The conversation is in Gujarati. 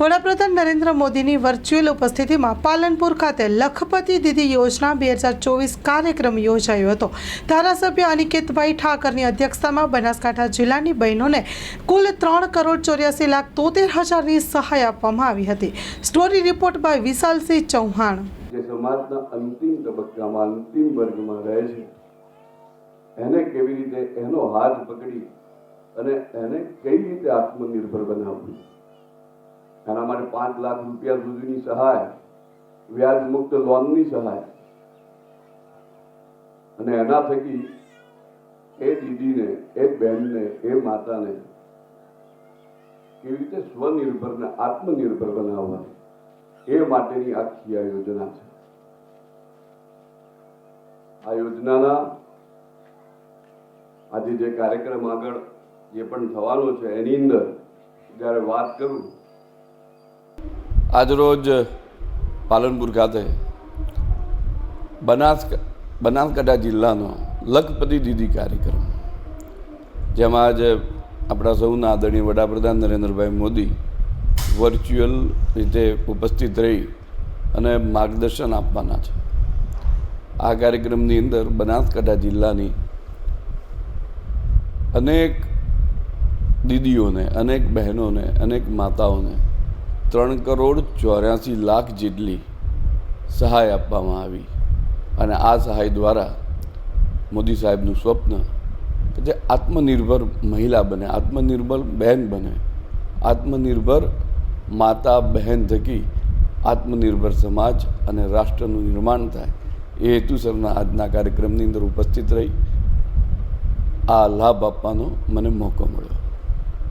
વડાપ્રધાન નરેન્દ્ર મોદીની વર્ચ્યુઅલ ઉપસ્થિતિમાં પાલનપુર ખાતે લખપતિ દીદી યોજના બે હજાર ચોવીસ કાર્યક્રમ યોજાયો હતો. ધારાસભ્ય અનિકેતભાઈ ઠાકરની અધ્યક્ષતામાં બનાસકાંઠા જિલ્લાની બહેનોને કુલ ત્રણ કરોડ ચોર્યાસી લાખ તોતેર હજારની સહાય આપવામાં આવી હતી. Story report by Vishalsinh Chauhan. જે સમાજના અંતિમ તબક્કામાં, અંતિમ વર્ગમાં રહે છે. એને કેવી રીતે એનો હાથ પકડી અને એને કઈ રીતે આત્મનિર્ભર બનાવવું? એના માટે પાંચ લાખ રૂપિયા સુધીની સહાય વ્યાજ મુક્ત લોનની સહાય. અને એના થકી એ દીદીને, એ બહેનને, એ માતાને કેવી રીતે સ્વનિર્ભર ને આત્મનિર્ભર બનાવવા? એ માટેની આખી આ યોજના છે. આ યોજનાના આજે જે કાર્યક્રમ આગળ જે પણ થવાનો છે એની અંદર જ્યારે વાત કરું આજરોજ પાલનપુર ખાતે બનાસ બનાસકાંઠા જિલ્લાનો લખપતિ દીદી કાર્યક્રમ. જેમાં આજે આપણા સૌના આદરણીય વડાપ્રધાન નરેન્દ્રભાઈ મોદી વર્ચ્યુઅલ રીતે ઉપસ્થિત રહી અને માર્ગદર્શન આપવાના છે. આ કાર્યક્રમની અંદર બનાસકાંઠા જિલ્લાની અનેક દીદીઓને, અનેક બહેનોને, અનેક માતાઓને ત્રણ કરોડ ચોર્યાસી લાખ જેટલી સહાય આપવામાં આવી. અને આ સહાય દ્વારા મોદી સાહેબનું સ્વપ્ન કે જે આત્મનિર્ભર મહિલા બને, આત્મનિર્ભર બહેન બને, આત્મનિર્ભર માતા બહેન થકી આત્મનિર્ભર સમાજ અને રાષ્ટ્રનું નિર્માણ થાય, એ હેતુસરના આજના કાર્યક્રમની અંદર ઉપસ્થિત રહી. આ લાભ આપવાનો મને મોકો મળ્યો.